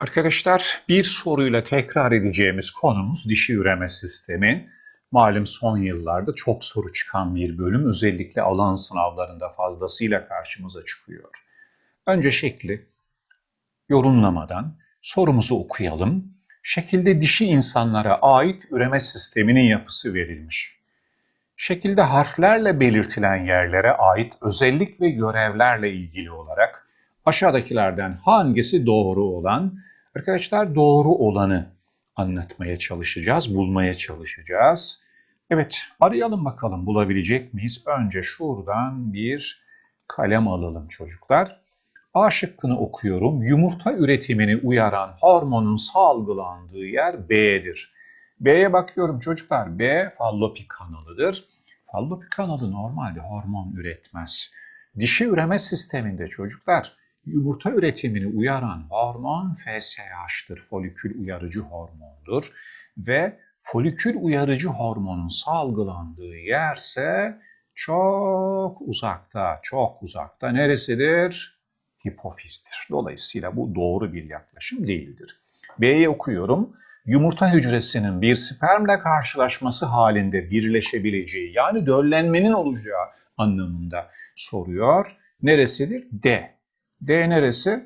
Arkadaşlar bir soruyla tekrar edeceğimiz konumuz dişi üreme sistemi. Malum son yıllarda çok soru çıkan bir bölüm özellikle alan sınavlarında fazlasıyla karşımıza çıkıyor. Önce şekli yorumlamadan sorumuzu okuyalım. Şekilde dişi insanlara ait üreme sisteminin yapısı verilmiş. Şekilde harflerle belirtilen yerlere ait özellik ve görevlerle ilgili olarak aşağıdakilerden hangisi doğru olan? Arkadaşlar doğru olanı anlatmaya çalışacağız, bulmaya çalışacağız. Evet, arayalım bakalım bulabilecek miyiz? Önce şuradan bir kalem alalım çocuklar. A şıkkını okuyorum. Yumurta üretimini uyaran hormonun salgılandığı yer B'dir. B'ye bakıyorum çocuklar. B fallopi kanalıdır. Fallopi kanalı normalde hormon üretmez. Dişi üreme sisteminde çocuklar yumurta üretimini uyaran hormon FSH'tır. Folikül uyarıcı hormondur. Ve folikül uyarıcı hormonun salgılandığı yerse çok uzakta, çok uzakta. Neresidir? Hipofizdir. Dolayısıyla bu doğru bir yaklaşım değildir. B'yi okuyorum. Yumurta hücresinin bir spermle karşılaşması halinde birleşebileceği yani döllenmenin olacağı anlamında soruyor. Neresidir? D. D neresi?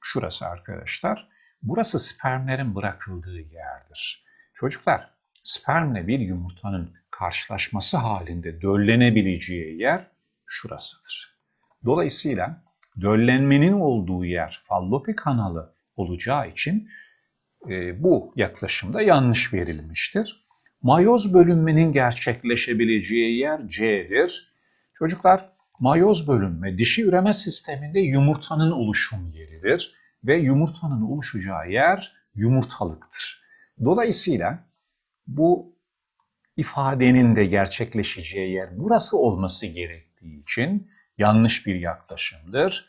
Şurası arkadaşlar. Burası spermlerin bırakıldığı yerdir. Çocuklar, spermle bir yumurtanın karşılaşması halinde döllenebileceği yer şurasıdır. Dolayısıyla döllenmenin olduğu yer fallopi kanalı olacağı için e, bu yaklaşımda yanlış verilmiştir. Mayoz bölünmenin gerçekleşebileceği yer C'dir. Çocuklar mayoz bölünme dişi üreme sisteminde yumurtanın oluşum yeridir ve yumurtanın oluşacağı yer yumurtalıktır. Dolayısıyla bu ifadenin de gerçekleşeceği yer burası olması gerektiği için yanlış bir yaklaşımdır.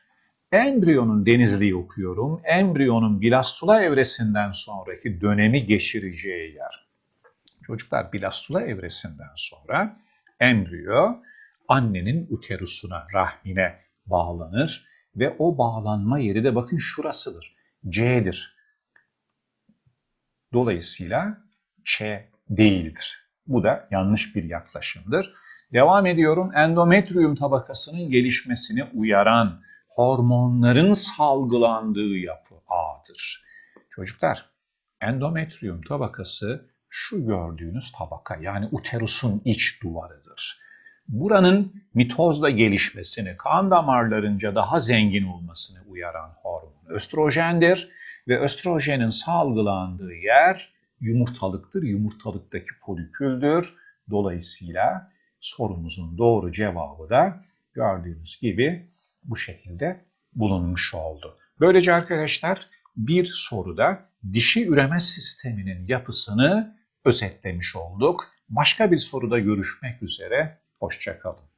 Embriyonun denizliği okuyorum. Embriyonun blastula evresinden sonraki dönemi geçireceği yer. Çocuklar blastula evresinden sonra embriyo annenin uterusuna, rahmine bağlanır ve o bağlanma yeri de bakın şurasıdır. C'dir. Dolayısıyla Ç değildir. Bu da yanlış bir yaklaşımdır. Devam ediyorum. Endometrium tabakasının gelişmesini uyaran hormonların salgılandığı yapı A'dır. Çocuklar, endometrium tabakası şu gördüğünüz tabaka yani uterusun iç duvarıdır. Buranın mitozla gelişmesini, kan damarlarınca daha zengin olmasını uyaran hormon östrojendir ve östrojenin salgılandığı yer yumurtalıktır. Yumurtalıktaki foliküldür. Dolayısıyla sorumuzun doğru cevabı da gördüğünüz gibi bu şekilde bulunmuş oldu. Böylece arkadaşlar bir soruda dişi üreme sisteminin yapısını özetlemiş olduk. Başka bir soruda görüşmek üzere. Hoşçakalın.